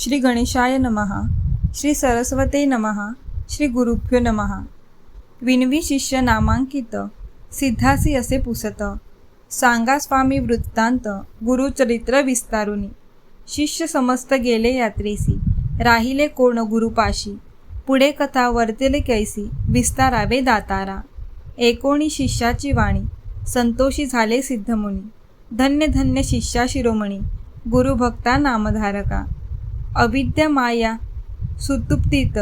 श्री गणेशाय नमः श्री सरस्वते नमहा श्री गुरुभ्यो नमः. विनवी शिष्य नामांकित सिद्धासी असे पुसत. सांगा स्वामी वृत्तांत गुरुचरित्र विस्तारुनी. शिष्य समस्त गेले यात्रेसी. राहिले कोण गुरुपाशी? पुढे कथा वर्तेले कैसी? विस्तारावे दातारा. एकोणी शिष्याची वाणी. संतोषी झाले सिद्धमुनी. धन्य धन्य शिष्या शिरोमणी. गुरुभक्ता नामधारका. अविद्या माया सुतुप्तीत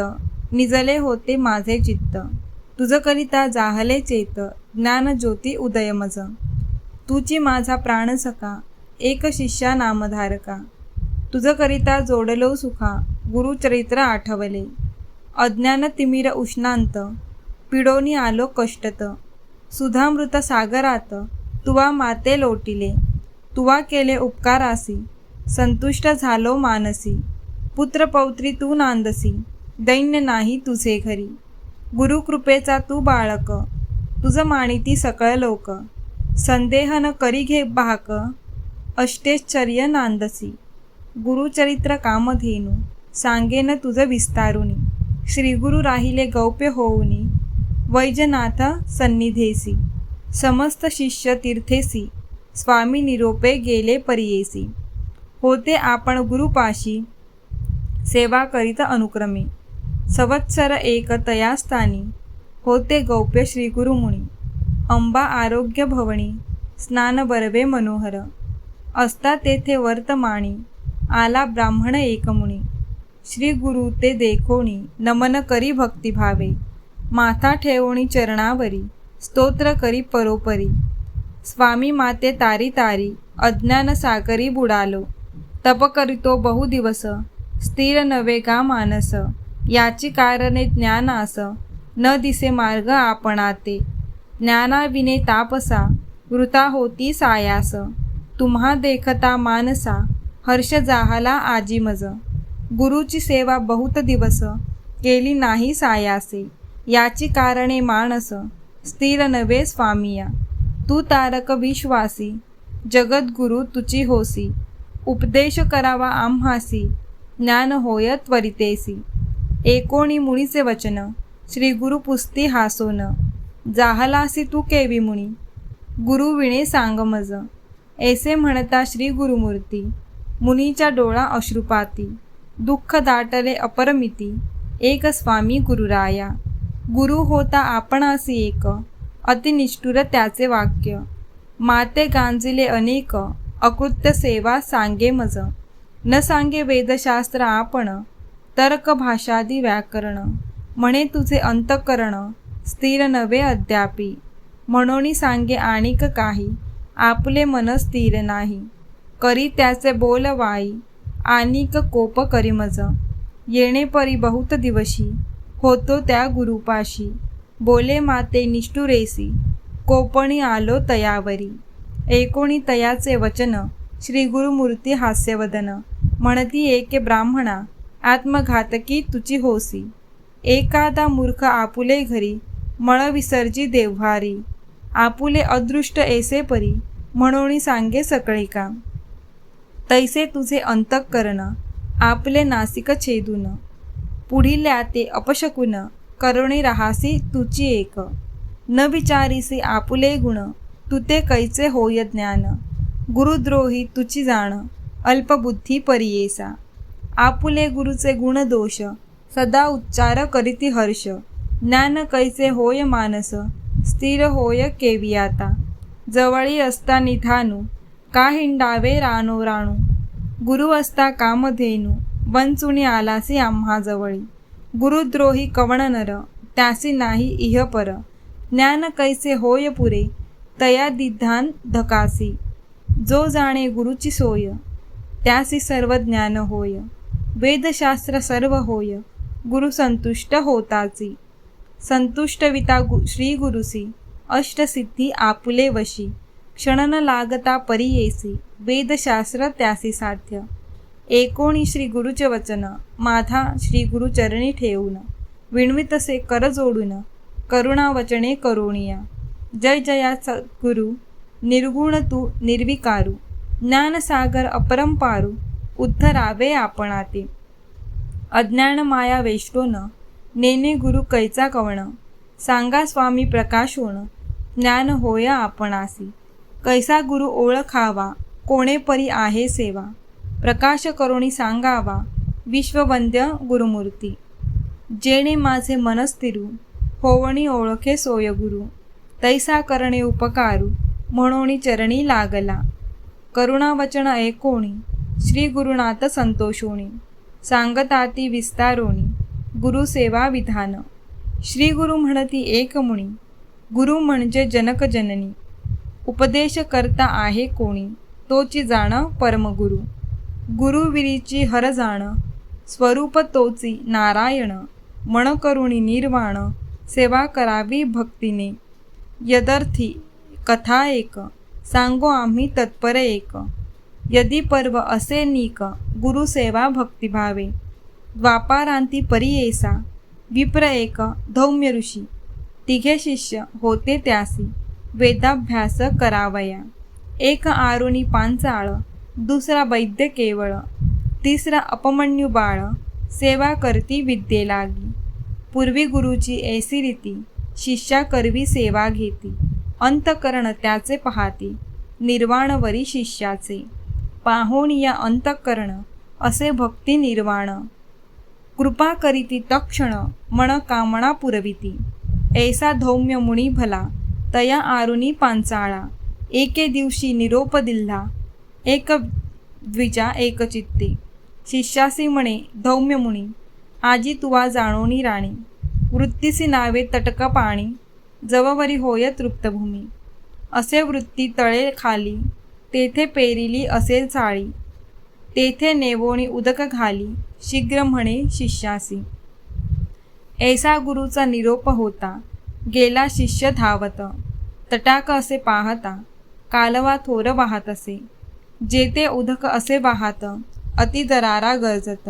निजले होते माझे चित्त. तुझकरिता जाहले चेत ज्ञान ज्योती उदयमज. तुची माझा प्राण सखा एक शिष्या नामधारका. तुझकरिता जोडलो सुखा गुरुचरित्र आठवले. अज्ञान तिमिर उष्णांत पिडोनी आलो कष्टत. सुधामृत सागरात तुवा माते लोटिले. तुवा केले उपकारासी संतुष्ट झालो मानसी. पुत्रपौत्री तू नांदसी दैन्य नाही तुझे घरी. गुरुकृपेचा तू बाळक तुझं माणिती सकळ लोक. संदेह न करी घे भाक अष्टेश्चर्य नांदसी. गुरुचरित्र कामधेनू सांगेन तुझं विस्तारुनी. श्रीगुरु राहिले गौप्य होऊनी वैजनाथ सन्निधेसी. समस्त शिष्य तीर्थेसी स्वामी निरोपे गेले परियेसी. होते आपण गुरुपाशी सेवा करीत अनुक्रमे. संवत्सर एक तयास्थानी होते गौप्य श्रीगुरुमुनी. अंबा आरोग्य भवणी स्नान बरवे मनोहर. असता तेथे वर्तमानी आला ब्राह्मण एकमुनी. श्री गुरु ते देखोणी नमन करी भक्तिभावे माथा ठेवणी चरणावरी स्तोत्र करी परोपरी. स्वामी माते तारी तारी अज्ञान सागरी बुडालो. तप करीतो बहुदिवस स्थिर नवे का मानस? याची कारणे ज्ञानास. न दिसे मार्ग आपणाते. ज्ञानाविने तापसा वृता होती सायास. तुम्हा देखता मानसा हर्ष जाहाला आजीमज. गुरुची सेवा बहुत दिवस केली नाही सायासे. याची कारणे मानस स्थिर नवे स्वामिया. तू तारक विश्वासी. जगद्गुरु तुची होसी. उपदेश करावा आम्हासी. ज्ञान होय त्वरितेसी. एकोणी मुनीचे वचन श्री गुरु पुस्ती हासोन. जाहलासी तू केवी मुनी. गुरु विणे सांग मज. ऐसे म्हणता श्री गुरुमूर्ती. मुनीच्या डोळा अश्रुपाती. दुःख दाटले अपरमिती. एक स्वामी गुरुराया. गुरु होता आपणासी एक. अतिनिष्ठुर त्याचे वाक्य. माते गांजिले अनेक. अकृत्य सेवा सांगे मज. न सांगे वेदशास्त्र आपण तर्क भाषादी व्याकरण म्हणे तुझे अंतकरण स्थिर नवे अद्यापी. म्हणून सांगे आणिक काही आपले मन स्थिर नाही. करी त्याचे बोल वाई आणिक कोप करी मज. येणे परी बहुत दिवशी होतो त्या गुरुपाशी. बोले माते निष्ठुरेसी कोपणी आलो तयावरी. एकोणी तयाचे वचन श्री गुरुमूर्ती हास्यवदन. म्हणती एके ब्राह्मणा आत्मघातकी तुची होसी. एकादा मूर्ख आपुले घरी मळ विसर्जी देव्हारी. आपुले अदृष्ट ऐसे परी म्हणून सांगे सकळे का? तैसे तुझे अंतःकरण आपले नासिक छेदून. पुढिल्या ते अपशकुन करुणे राहासी तुची एक. न विचारीसी आपुले गुण तुते कैचे होय ज्ञान? गुरुद्रोही तुची जाण. अल्पबुद्धी परियेसा. आपुले गुरुचे गुण दोष सदा उच्चार करीती हर्ष. ज्ञान कैसे होय मानस स्थिर होय केवियाता. जवळी असता निधानू का हिंडावे रानो राणू. गुरु असता कामधेनू वंचुणी आलासी आम्हाजवळी गुरुद्रोही कवण नर त्यासी नाही इह पर. ज्ञान कैसे होय पुरे तया दिधान धकासी. जो जाणे गुरुची सोय त्यासी सर्व ज्ञान होय. वेदशास्त्र सर्व होय. गुरु संतुष्ट होताची संतुष्टविता गु श्री गुरुसी अष्टसिद्धी आपुले वशी. क्षणन लागता परियेसी वेदशास्त्र त्यासी साध्य. एकोणी श्री गुरुचे वचन. माधा श्री गुरुचरणी ठेवून. विणवितसे कर जोडून. करुणा वचने करुणिया. जय जया सद्गुरु. निर्गुण तू निर्विकारू. ज्ञानसागर अपरंपारू उद्धरावे आपणाते. अज्ञान माया वेष्टोन नेने गुरु कैचा कवण सांगा स्वामी प्रकाशोन ज्ञान होय आपणासी. कैसा गुरु ओळखावा कोणे परी आहे सेवा. प्रकाश करुणी सांगावा विश्ववंद्य गुरुमूर्ती. जेणे माझे मनस्थिरू होवणी ओळखे सोय गुरु. तैसा करणे उपकारू म्हणून चरणी लागला. करुणावचन ऐकोणी श्री गुरुनाथ संतोषोणी सांगताती विस्तारोणी गुरुसेवा विधान। श्री गुरु म्हणती एकमुणी गुरु म्हणजे जनक जननी उपदेश करता आहे कोणी तोची जाण परमगुरु। गुरुविरीची हर जाण स्वरूप तोची नारायण मन करुणी निर्वाण सेवा करावी भक्तीने। यदर्थी कथा एक। सांगो आम्ही तत्पर एक. यदी पर्व असे नीक गुरुसेवा भक्तिभावे द्वापारांती परियेसा विप्र एक धौम्य ऋषी. तिघे शिष्य होते त्यासी वेदाभ्यास करावया. एक आरुणी पांचाळ दुसरा वैद्य केवळ तिसरा अपमन्यू बाळ सेवा करती विद्ये लागी. पूर्वी गुरुची ऐसी रीती शिष्या करवी सेवा घेती. अंतकरण त्याचे पाहाती निर्वाणवरी शिष्याचे. पाहून या अंतकरण असे भक्ती निर्वाण. कृपा करीती तक्षण मन कामना पुरविती. ऐसा धौम्य मुनी भला तया आरुनी पांचाळा. एके दिवशी निरोप दिल्हा एक द्विजा एकचित्ती. शिष्यासी म्हणे धौम्य मुनी आजी तुवा जाणोनी राणी. वृत्तीसी नावे तटक पाणी. जववरी होय तृप्तभूमी असे वृत्ती तळे खाली तेथे पेरिली असेल चाळी तेथे नेवोणी उदक घाली शीघ्र म्हणे शिष्यासी. ऐसा गुरुचा निरोप होता गेला शिष्य धावत. तटाक असे पाहता कालवा थोर वाहत असे. जेथे उदक असे वाहत अतिदरारा गरजत.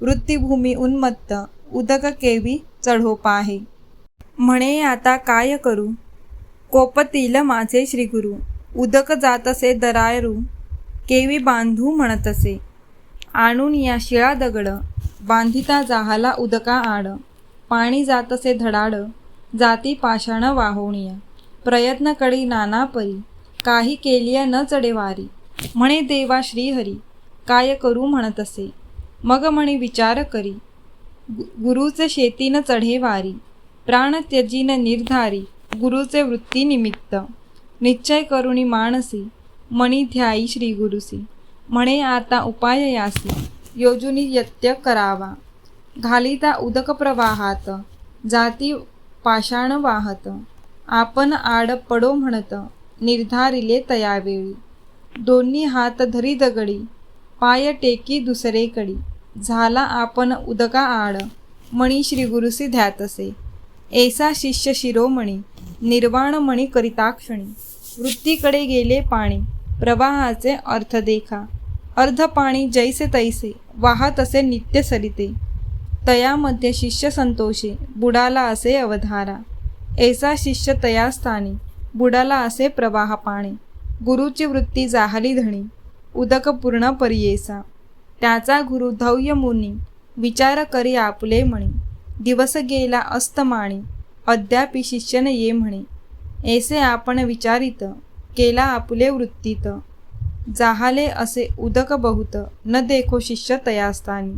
वृत्तीभूमी उन्मत्त उदक केवी चढोपाहे. म्हणे आता काय करू? कोपतील माझे श्रीगुरु. उदक जात असे दरारू केवी बांधू म्हणत असे आणून या शिळा दगड. बांधिता जाहाला उदका आड. पाणी जातसे धडाड. जाती पाषाण वाहोणिया प्रयत्न कडी नाना परी. काही केलिया न चढेवारी म्हणे देवा श्रीहरी काय करू म्हणत असे मग म्हणे विचार करी. गुरुच शेतीनं चढे वारी. प्राणत्यजीन निर्धारी गुरुचे वृत्तीनिमित्त. निश्चय करुणी मानसी मणी ध्याई श्री गुरुसी. म्हणे आता उपाय यासी. योजुनी यत्य करावा. घालिता उदक प्रवाहात जाती पाषाण वाहत. आपण आड पडो म्हणत निर्धारिले तयावेळी. दोन्ही हात धरी दगडी पाय टेकी दुसरेकडी. झाला आपण उदका आड मणी श्री गुरुसी ध्यातसे. ऐसा शिष्य शिरोमणी निर्वाणमणी करिताक्षणी. वृत्तीकडे गेले पाणी प्रवाहाचे अर्थ देखा. अर्ध पाणी जैसे तैसे वाहत असे नित्य सरिते. तयामध्ये शिष्य संतोषे बुडाला असे अवधारा. ऐसा शिष्य तयास्थानी बुडाला असे प्रवाह पाणी. गुरुची वृत्ती जाहली धणी उदक पूर्ण परियेसा. त्याचा गुरु धौय मुनी विचार करी आपले म्हणी दिवस गेला अस्तमाणी अद्यापि शिष्यन ये म्हणे. ऐसे आपण विचारित केला आपुले वृत्तीत. जाहाले असे उदक बहुत न देखो शिष्य तयास्तानी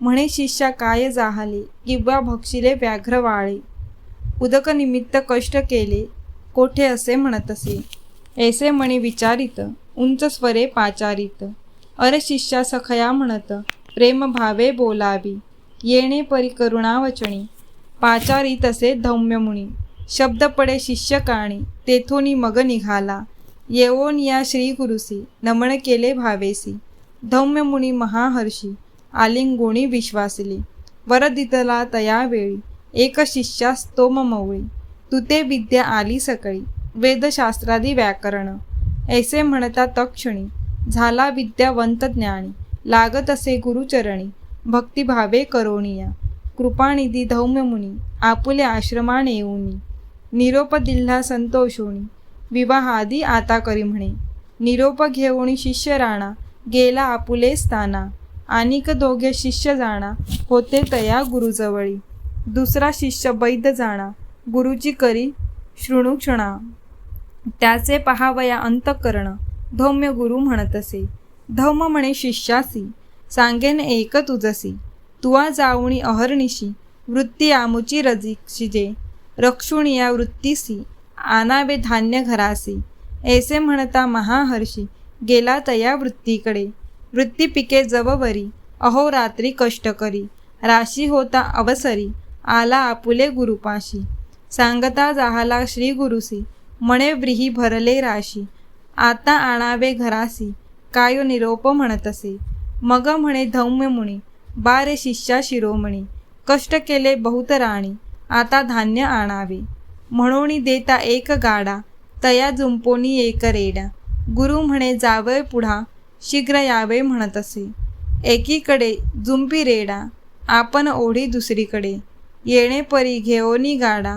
म्हणे शिष्या काय जाहाले? किंवा भक्षिले व्याघ्र वाळे. उदक निमित्त कष्ट केले कोठे असे म्हणत असे ऐसे म्हणे विचारित उंच स्वरे पाचारित. अर शिष्या सखया म्हणत प्रेम भावे बोलावी. येणे परी करुणावचणी पाचारी तसे धौम्यमुनी शब्द पडे शिष्य काणी. तेथोनी मग निघाला. येवोन या श्री गुरुसी. नमन केले भावेसी. धौम्यमुनी महाहर्षी. आलिंगोणी विश्वासली. वरदितला तया वेळी एक शिष्यास तोम मवळी तुते विद्या आली सकळी. वेदशास्त्रादी व्याकरण. ऐसे म्हणता तक्षणी. झाला विद्यावंत ज्ञानी. लागत असे गुरुचरणी. भक्तिभावे करोणिया कृपानिधी धौम्य मुनी आपुले आश्रमाने येऊनी निरोप दिल्हा संतोषोणी विवाहादी आता करी म्हणे निरोप घेऊणी शिष्य राणा गेला आपुले स्थाना आणिक दोघे शिष्य जाणा होते तया गुरुजवळी दुसरा शिष्य बैद जाणा गुरुची करी शृणुक्षणा. त्याचे पहावया अंतकरण धौम्य गुरु म्हणत असे धौम म्हणे शिष्यासी सांगेन एक तुझसी. तुवा जाऊणी अहर्निशी. वृत्ती आमुची रजिक्षिजे. रक्षुणिया वृत्तीसी. आनावे धान्य घरासी. ऐसे म्हणता महाहर्षी गेला तया वृत्तीकडे. वृत्ती पिके जववरी अहोरात्री कष्ट करी. राशी होता अवसरी. आला आपुले गुरुपाशी. सांगता जाहाला श्री गुरुसी म्हणे व्रीही भरले राशी. आता आणावे घरासी. काय निरोप म्हणतसे. मग म्हणे धौम्य मुनी बारे शिष्या शिरोमणी कष्ट केले बहुत राणी आता धान्य आणावे. म्हणून देता एक गाडा तया जुंपोनी एक रेडा. गुरु म्हणे जावय पुढा शीघ्र यावे म्हणत असे. एकीकडे जुंपी रेडा आपण ओढी दुसरीकडे. येणे परी घेओनी गाडा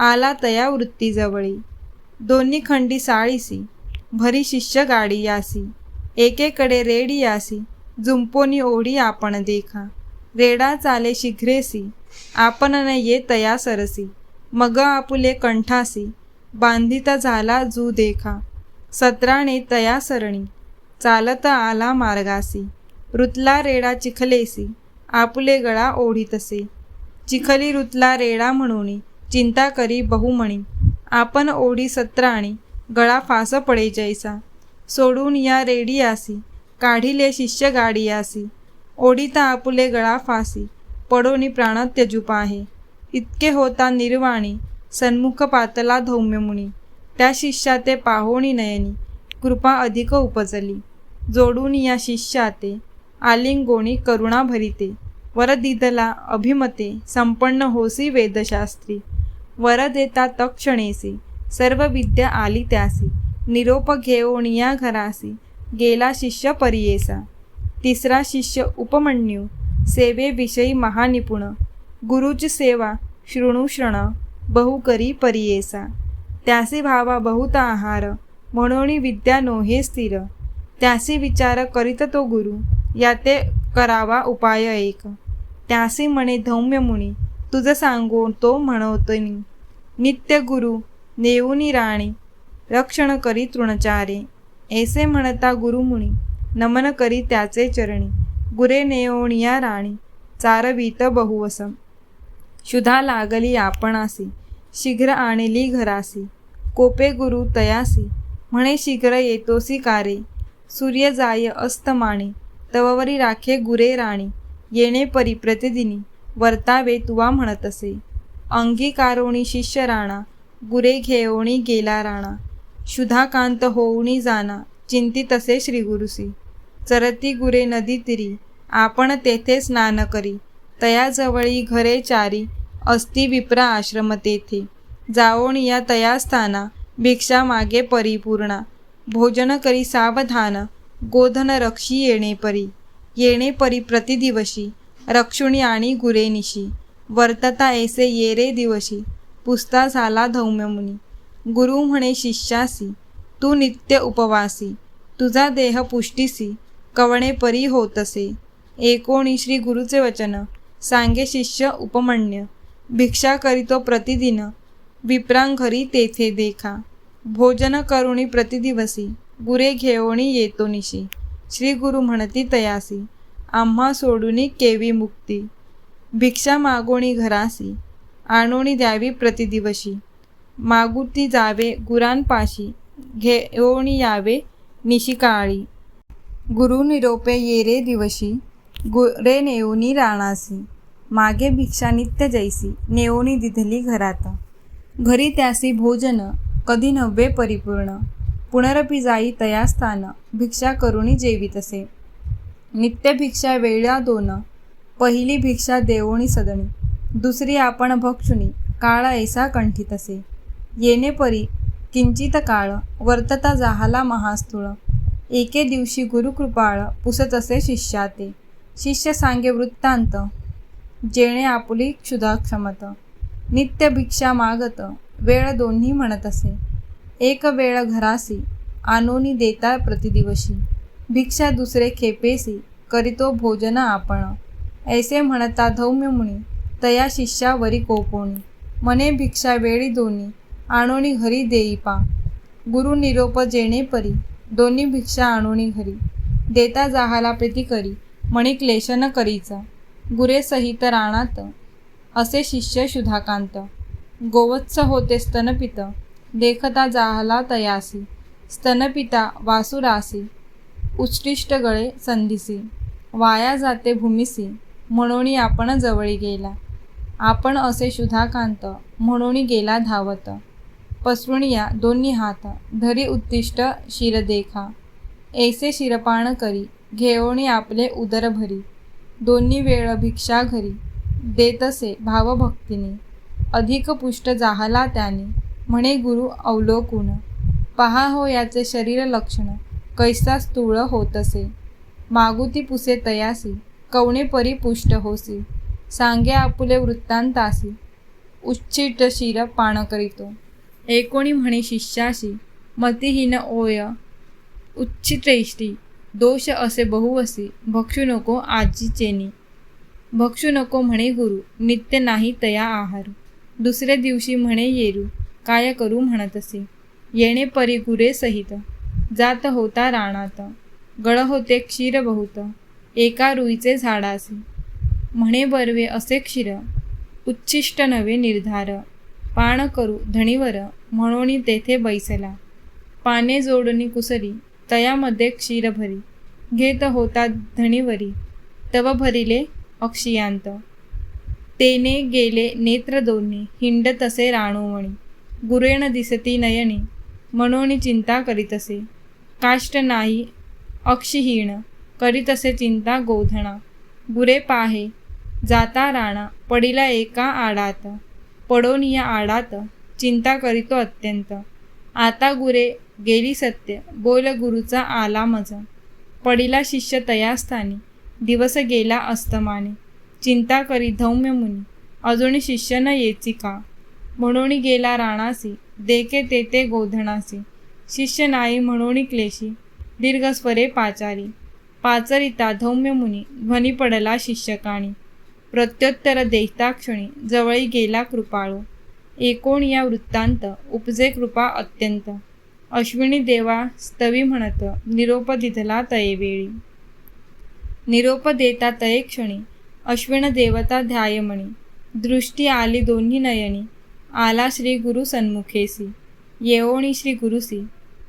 आला तया वृत्तीजवळी दोन्ही खंडी साळीसी भरी शिष्य गाडी यासी. एकेकडे रेडी यासी झुंपोनी ओढी आपण देखा. रेडा चाले शिघ्रेसी आपण न ये तया सरसी. मग आपुले कंठासी. बांधिता झाला जू देखा. सत्राने तया सरणी. चालत आला मार्गासी. रुतला रेडा चिखलेसी. आपुले गळा ओढीतसे. चिखली रुतला रेडा म्हणून. चिंता करी बहुमणी. आपण ओढी सत्राणी. गळा फास पडे जैसा. सोडून या रेडी काढिले शिष्य गाडियासी आसी आपुले गळा फासी. पडोनी प्राण त्यजू पाहे इतके होता निर्वाणी सन्मुख पातला धौम्य मुनी. त्या शिष्या ते पाहोणी नयनी कृपा अधिक उपजली. जोडून या शिष्याते आलिंगोणी करुणा भरिते. वरदिदला अभिमते संपन्न होसी वेदशास्त्री. वर देता तक्षणेसी सर्व विद्या आली त्यासी. निरोप घेऊन या घरासी. गेला शिष्य परियेसा. तिसरा शिष्य उपमन्यू. सेवेविषयी महानिपुण. गुरुची सेवा शृणुशृण बहुकरी परियेसा. त्यासी भावा बहुत आहार म्हणून विद्या नोहे स्थिर. त्यासी विचार करीत तो गुरु या ते करावा उपाय एक. त्यासी म्हणे धौम्य मुनी तुझ सांगो तो म्हणवतनी नित्य गुरु नेऊनी राणी रक्षण करी तृणचारे. ऐसे म्हणता गुरुमुनी नमन करी त्याचे चरणी गुरे नेओणिया राणी चारवीत बहुवसम. शुधा लागली आपणासी शीघ्र आणली घरासी कोपे गुरु तयासी म्हणे शीघ्र येतोसी कारे सूर्य जाय अस्तमाने तववरी राखे गुरे राणी येणे परी प्रतिदिनी वर्तावे तुवा म्हणत असे अंगीकारोणी शिष्य राणा गुरे घेओणी गेला राणा शुधाकांत होऊनी जाना चिंतितसे श्रीगुरुसी. चरती गुरे नदी तिरी आपण तेथे स्नान करी. तयाजवळी घरे चारी अस्ति विप्रा आश्रम तेथे. जाओण या तया स्थाना भिक्षा मागे परिपूर्णा. भोजन करी सावधान गोधन रक्षी येणे परी. येणे परी प्रतिदिवशी रक्षुणी आणि गुरेनिशी. वर्तता ऐसे येरे दिवशी पुस्ता झाला धौम्यमुनी. गुरु म्हणे शिष्यासी तू नित्य उपवासी तुझा देह पुष्टीसी कवणे परी होतसे. एकोणी श्री गुरुचे वचन सांगे शिष्य उपमन्य भिक्षा करीतो प्रतिदिन विप्रांघरी तेथे देखा. भोजन करुणी प्रतिदिवसी गुरे घेऊणी येतो निशी. श्री गुरु म्हणती तयासी आम्हा सोडूनी केवी मुक्ती. भिक्षा मागोणी घरासी आणोणी द्यावी प्रतिदिवशी. मागुती जावे गुरांपाशी घेऊणी यावे निशिकाळी. गुरु निरोपे येरे दिवशी गुरे नेऊनी राणासी. मागे भिक्षा नित्य जैसी नेऊनी दिधली घरात. घरी त्यासी भोजन कधी नव्हे परिपूर्ण. पुनरपी जाई तयास्थान भिक्षा करुणी जेवितसे. नित्य भिक्षा वेळा दोन पहिली भिक्षा देवोणी सदणी. दुसरी आपण भक्षुणी काळा ऐसा कंठितसे. येणे परी किंचित काळ वर्तता जाहाला महास्थूळ. एके दिवशी गुरुकृपाळ पुसत असे शिष्याते. शिष्य सांगे वृत्तांत. जेणे आपुली क्षुधा क्षमत नित्य भिक्षा मागत. वेळ दोन्ही म्हणत असे. एक वेळ घरासी. आनोनी देता प्रतिदिवशी. भिक्षा दुसरे खेपेसी. करीतो भोजन आपण. ऐसे म्हणता धौम्य मुनी. तया शिष्यावरी कोपोणी मने भिक्षा वेळी दोन्ही आणोनी घरी देई पा. गुरु निरोप जेणे परी. दोन्ही भिक्षा आणोनी घरी. देता जाहाला प्रीती करी. म्हणी क्लेश न करीचा. गुरे सहित राणात असे शिष्य शुधाकांत गोवत्स होते स्तनपित. देखता जाहला तयासी. स्तनपिता वासुरासी. उच्छिष्ट गळे संधिसी. वाया जाते भूमिसी. म्हणून आपण जवळी गेला. आपण असे शुधाकांत म्हणून गेला धावत. पसरुणिया दोन्ही हात धरी उत्तिष्ट शिर देखा ऐसे शिरपाण करी घेवणी आपले उदर भरी दोन्ही वेळ भिक्षा घरी देतसे भावभक्तीने. अधिक पुष्ट जाहला त्याने म्हणे गुरु अवलोकून. पहा हो याचे शरीर लक्षण कैसा स्थूळ होतसे. मागुती पुसे तयासी कवणे परी पुष्ट होसी. सांगे आपुले वृत्तांतासी. उच्चिट शिर पाण करीतो. एकोणी म्हणे शिष्याशी मतिहीन ओय उच्चितेष्टी दोष असे बहुवसी भक्षू नको आजी चेनी. भक्षू नको म्हणे गुरु नित्य नाही तया आहार. दुसऱ्या दिवशी म्हणे येरू काय करू म्हणतसे? येणे परी गुरे सहित. जात होता राणात. गळ होते क्षीर बहुत. एका रुईचे झाडासी. म्हणे बरवे असे क्षीर. उच्छिष्ट नवे निर्धार. पाण करू धणीवर म्हणून तेथे बैसला. पाने जोडणी कुसरी तयामध्ये क्षीर भरी. घेत होता धणीवरी. तव भरिले अक्षियांत. तेने गेले नेत्र दोन्ही हिंड तसे राणोवणी गुरेण दिसती नयनी म्हणून चिंता करीतसे काष्ट नाही अक्षहीण करीतसे चिंता गोधणा. गुरे पाहे जाता राणा पडिला एका आडात. पडोन या आडात चिंता करीतो अत्यंत. आता गुरे गेली सत्य बोल गुरुचा आला मज. पडिला शिष्य तयास्थानी दिवस गेला अस्तमाने. चिंता करी धौम्य मुनी अजून शिष्य न येची का? म्हणून गेला राणासी देखे ते गोधणासी. शिष्य नाही म्हणून क्लेशी दीर्घस्वरे पाचारी. पाचरिता धौम्य मुनी ध्वनी पडला शिष्यकाणी. प्रत्युत्तर देता क्षणी जवळी गेला कृपाळू. एकोण या वृत्तांत उपजे कृपा अत्यंत. अश्विनी देवा स्तवी म्हणत निरोप दिधला तयेवेळी निरोप देता तये क्षणी अश्विन देवता ध्यायमणी. दृष्टी आली दोन्ही नयनी. आला श्री गुरु सन्मुखेसी. येवोणी श्री गुरुसी.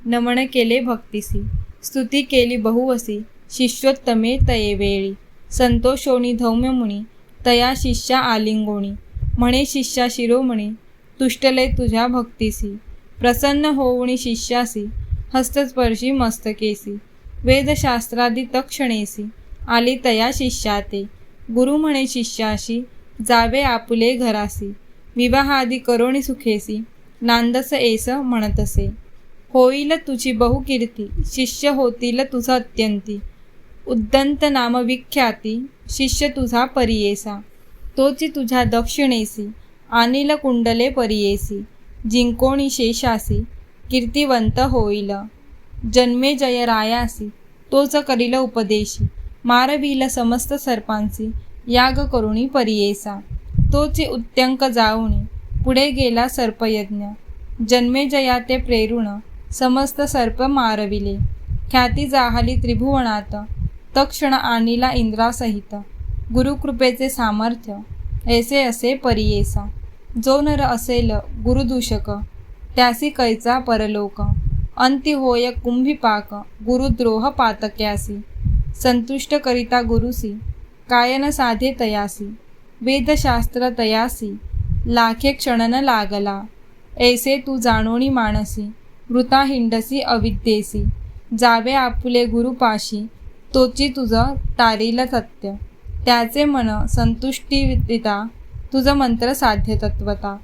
नमन केले भक्तीसी. स्तुती केली बहुवसी. शिष्योत्तमे तये वेळी. संतोषोणी धौम्यमुनी. तया शिष्या आलिंगोणी. म्हणे शिष्या शिरोमणी तुष्टले तुझ्या भक्तीसी. प्रसन्न होवणी शिष्यासी हस्तस्पर्शी मस्तकेसी. वेदशास्त्रादी तक्षणेसी आली तया शिष्या ते गुरु म्हणे शिष्याशी जावे आपुले घरासी. विवाहादी करोणी सुखेसी. नांदस एस म्हणतसे. होईल तुझी बहुकीर्ती. शिष्य होतील तुझं अत्यंती. उद्दंत नाम विख्याती शिष्य तुझा परियेसा. तोची तुझ्या दक्षिणेसी अनिल कुंडले परियेसी जिंकोणी शेषासी कीर्तिवंत होईल. जन्मे जय रायासी तोच करील उपदेशी. मारविल समस्त सर्पांसी याग करुणी परियेसा. तोचे उत्त्यंक जाऊनी पुढे गेला सर्पयज्ञ. जन्मे जया ते प्रेरुण समस्त सर्प मारविले. ख्याती जाहली त्रिभुवनात तक्षण आणिला इंद्रासहित. गुरुकृपेचे सामर्थ्य ऐसे असे परियेसा. जो नर असेल गुरुदूषक त्यासी कैचा परलोक. अंति होय कुंभिपाक गुरुद्रोह पातक्यासी. संतुष्ट करिता गुरुसी कायन साधे तयासी. वेदशास्त्र तयासी लाखे क्षणन लागला. ऐसे तू जाणोणी मानसी वृता हिंडसी अविद्येसी. जावे आपुले गुरुपाशी तोची तुझं तारीला सत्य. त्याचे मन संतुष्टीरिता तुझं मंत्र साध्य तत्वता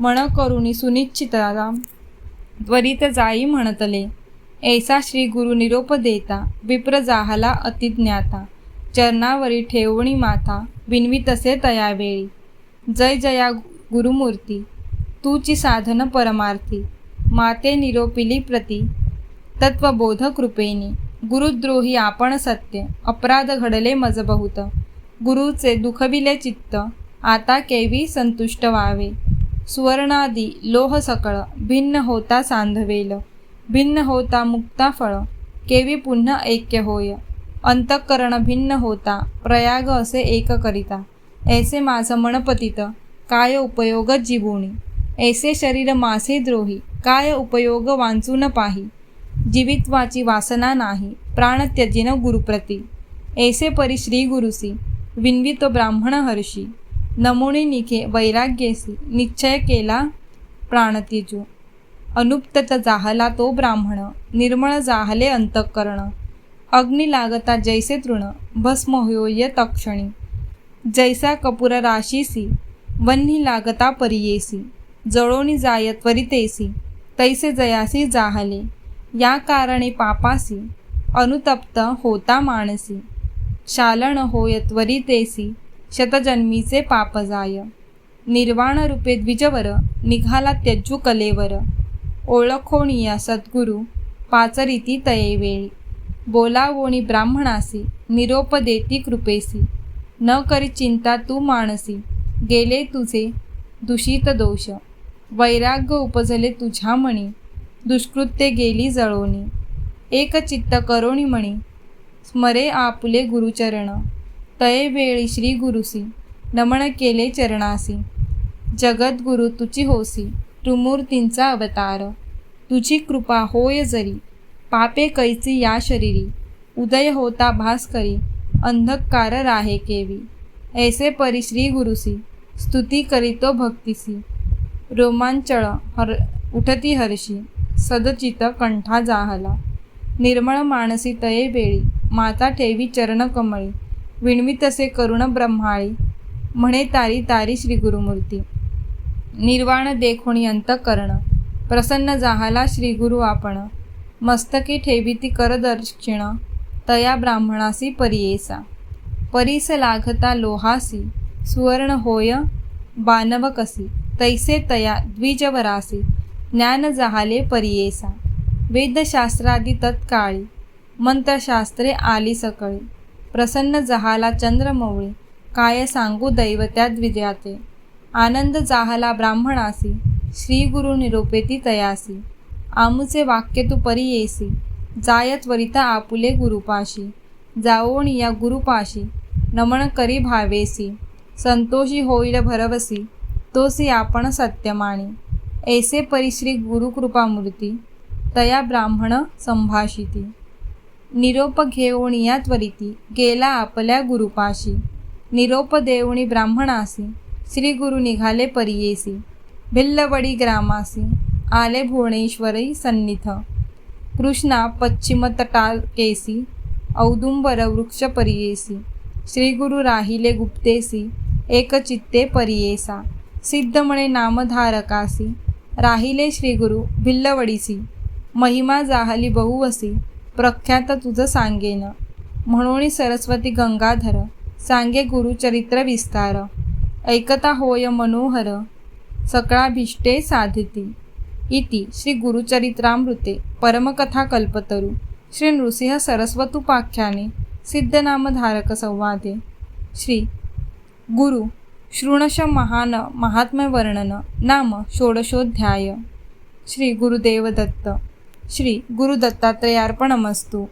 मन करुणी सुनिश्चितता त्वरित जाई म्हणतले. ऐसा श्री गुरु निरोप देता विप्र जाहला अतिज्ञाता. चरणावरी ठेवणी माथा विनवी तसे तयावेळी. जय जया गुरुमूर्ती तूची साधन परमार्थी. माते निरोपिली प्रती. तत्वबोधक कृपेनी गुरुद्रोही आपण सत्य अपराध घडले मज बहुत गुरुचे दुखविले चित्त आता केवी संतुष्ट व्हावे. सुवर्णादी लोह सकळ भिन्न होता सांधवेल. भिन्न होता मुक्ता फळ केवी पुन्हा ऐक्य होय. अंतःकरण भिन्न होता प्रयाग असे एक करिता. ऐसे माझं मनपतित काय उपयोग जीवोनी ऐसे शरीर मासे द्रोही काय उपयोग वांचून पाही. जीवित्वाची वासना नाही प्राणत्यजिन गुरुप्रती. ऐसे परी श्री गुरुसी विन्वितो ब्राह्मण हर्षी. नमुनी निखे वैराग्येसी निश्चय केला प्राणतिजू. अनुप्तत जाहला तो ब्राह्मण निर्मळ जाहले अंतःकरण. अग्नी लागता जैसे तृण भस्म होय तक्षणी जैसा कपूर राशीसी वन्ही लागता परियेसी जळोनी जाय त्वरितेसी तैसे जयासी जाहले. या कारणे पापासी अनुतप्त होता मानसी शालन होय त्वरितेसी शतजन्मीचे पाप जाय निर्वाण रूपे द्विजवर निघाला त्यजू कलेवर. ओळखोणिया सद्गुरु तये तयेवेळी बोलावोणी ब्राह्मणासी निरोप देती कृपेसी. न करी चिंता तू मानसी गेले तुझे दूषित दोष. वैराग्य उपजले तुझ्या मणी. दुष्कृत्ये गेली जळोनी. एक चित्त करोणी म्हणी स्मरे आपुले गुरुचरण. तये वेळी श्री गुरुसी. नमन केले चरणासी. जगद्गुरु तुची होसी. त्रिमूर्तींचा अवतार. तुझी कृपा होय जरी. पापे कैची या शरीरी. उदय होता भास्करी अंधकार राहे केवी. ऐसे परी श्री गुरुसी. स्तुती करीतो भक्तिसी. रोमांचळ हर उठती हर्षी. सदचित कंठा जाहला. निर्मळ मानसी तये वेळी. माता ठेवी चरणकमळी विणवितसे करुण ब्रह्माळी. म्हणे तारी तारी श्री गुरुमूर्ती. निर्वाण देखोणी अंतकरण प्रसन्न जाहाला श्री गुरु आपण. ठेवी ठेविती करदर्शिण तया ब्राह्मणासी परियेसा. परीस लागता लोहासी. सुवर्ण होय बानव कसी. तैसे तया द्विजवरासी. ज्ञान जहाले परियेसा. वेदशास्त्रादी तत्काळी. मंत्रशास्त्रे आली सकळी. प्रसन्न जहाला चंद्रमौळी काय सांगू दैवत्या द्विजाते आनंद जाहला ब्राह्मणासी. श्री गुरु निरोपेती तयासी. आमुचे वाक्य तू परी येसी जाय आपुले गुरुपाशी. जाओण या गुरुपाशी. नमन करी भावेसी. संतोषी होईल भरवसी. तोसी आपण सत्यमाणी ऐसे परिश्री गुरुकृपामूर्ती तया ब्राह्मण संभाषिती। निरोप घेऊन या त्वरिती गेला आपल्या गुरुपाशी। निरोप देऊणी ब्राह्मणासी श्री गुरु निघाले परियेसी। भिल्लवडी ग्रामासी आले भुवनेश्वरी सन्निध कृष्णा पश्चिम तटाकेसी औदुंबर वृक्ष परियेसी। श्री गुरु राहिले गुप्तेसी एकचित्ते परियेसा। सिद्धमणे नामधारकासी राहिले श्रीगुरु भिल्लवडीसी. महिमा जाहली बहुवसी प्रख्यात तुझं सांगेन. म्हणून सरस्वती गंगाधर सांगे गुरुचरित्र विस्तार. ऐकता होय मनोहर सकळाभिष्टे साधिती. इति श्री गुरुचरित्रामृते परमकथा कल्पतरु. श्री नृसिंह सरस्वतुपाख्याने सिद्धनामधारक संवादे. श्री गुरु शृणश महान महात्म्यवर्णन नाम षोडशोध्याय श्री गुरुदेव दत्त श्री गुरुदत्तात्रयार्पणमस्तू.